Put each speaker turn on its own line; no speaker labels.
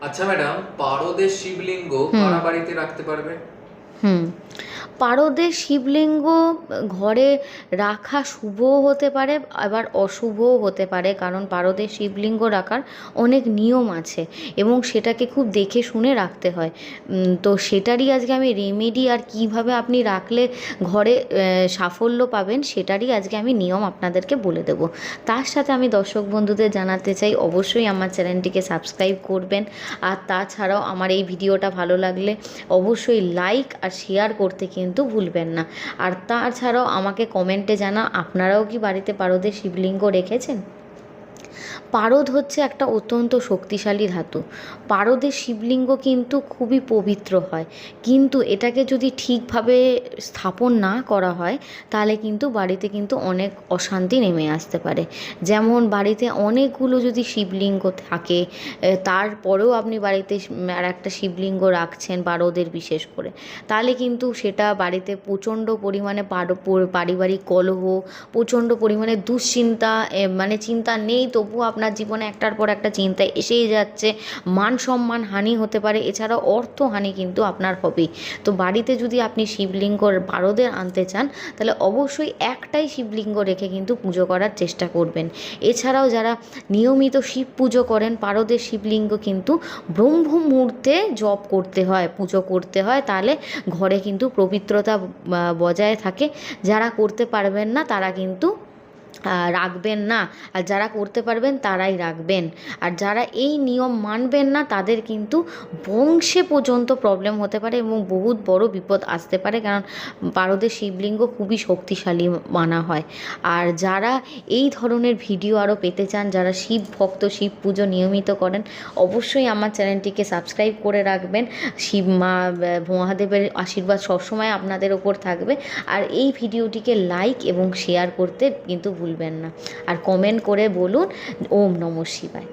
আচ্ছা ম্যাডাম পারদের শিবলিঙ্গ কারা বাড়িতে রাখতে পারবে?
হুম। পারদের শিবলিঙ্গ, ঘরে রাখা শুভও হতে পারে, আবার অশুভও হতে পারে, কারণ পারদের শিবলিঙ্গ রাখার অনেক নিয়ম আছে এবং সেটাকে খুব দেখে শুনে রাখতে হয়। তো সেটারই আজকে আমি রেমেডি আর কীভাবে আপনি রাখলে ঘরে সাফল্য পাবেন, সেটারই আজকে আমি নিয়ম আপনাদেরকে বলে দেবো। তার সাথে আমি দর্শক বন্ধুদের জানাতে চাই, অবশ্যই আমার চ্যানেলটিকে সাবস্ক্রাইব করবেন, আর তাছাড়াও আমার এই ভিডিওটা ভালো লাগলে অবশ্যই লাইক আর শেয়ার করতে কিন্তু ভুলবেন না। আর তাছাড়াও আমাকে কমেন্টে জানা আপনারাও কি বাড়িতে পারদের শিবলিঙ্গ রেখেছেন? পারদ হচ্ছে একটা অত্যন্ত শক্তিশালী ধাতু। পারদের শিবলিঙ্গ কিন্তু খুবই পবিত্র হয়। কিন্তু এটাকে যদি ঠিকভাবে স্থাপন না করা হয়, তাহলে কিন্তু বাড়িতে কিন্তু অনেক অশান্তি নেমে আসতে পারে। যেমন বাড়িতে অনেকগুলো যদি শিবলিঙ্গ থাকে তারপরেও আপনি বাড়িতে আর একটা শিবলিঙ্গ রাখছেন পারদের বিশেষ করে, তাহলে কিন্তু সেটা বাড়িতে প্রচণ্ড পরিমাণে পার- পারিবারিক কলহ, প্রচণ্ড পরিমাণে দুশ্চিন্তা মানে চিন্তা নেই, তবুও আপনার জীবনে একটার পর একটা চিন্তা এসেই যাচ্ছে। মান সম্মান হানি হতে পারে, এছাড়াও অর্থ হানি কিন্তু আপনার হবেই তো বাড়িতে যদি আপনি শিবলিঙ্গ পারদের আনতে চান, তাহলে অবশ্যই একটাই শিবলিঙ্গ রেখে কিন্তু পুজো করার চেষ্টা করবেন। এছাড়াও যারা নিয়মিত শিব পুজো করেন, পারদের শিবলিঙ্গ কিন্তু ব্রহ্ম মুহূর্তে জপ করতে হয়, পুজো করতে হয়, তাহলে ঘরে কিন্তু পবিত্রতা বজায় থাকে। যারা করতে পারবেন না, তারা কিন্তু রাখবেন না। আর যারা করতে পারবেন, তারাই রাখবেন। আর যারা এই নিয়ম মানবেন না, তাদের কিন্তু বংশে পর্যন্ত প্রবলেম হতে পারে এবং বহুত বড় বিপদ আসতে পারে, কারণ পারদের শিবলিঙ্গ খুবই শক্তিশালী মানা হয়। আর যারা এই ধরনের ভিডিও আরও পেতে চান, যারা শিব ভক্ত, শিব পুজো নিয়মিত করেন, অবশ্যই আমার চ্যানেলটিকে সাবস্ক্রাইব করে রাখবেন। শিব মা মহাদেবের আশীর্বাদ সবসময় আপনাদের ওপর থাকবে। আর এই ভিডিওটিকে লাইক এবং শেয়ার করতে কিন্তু ভুলবেন না। আর কমেন্ট করে বলুন ওম নম শিবায়।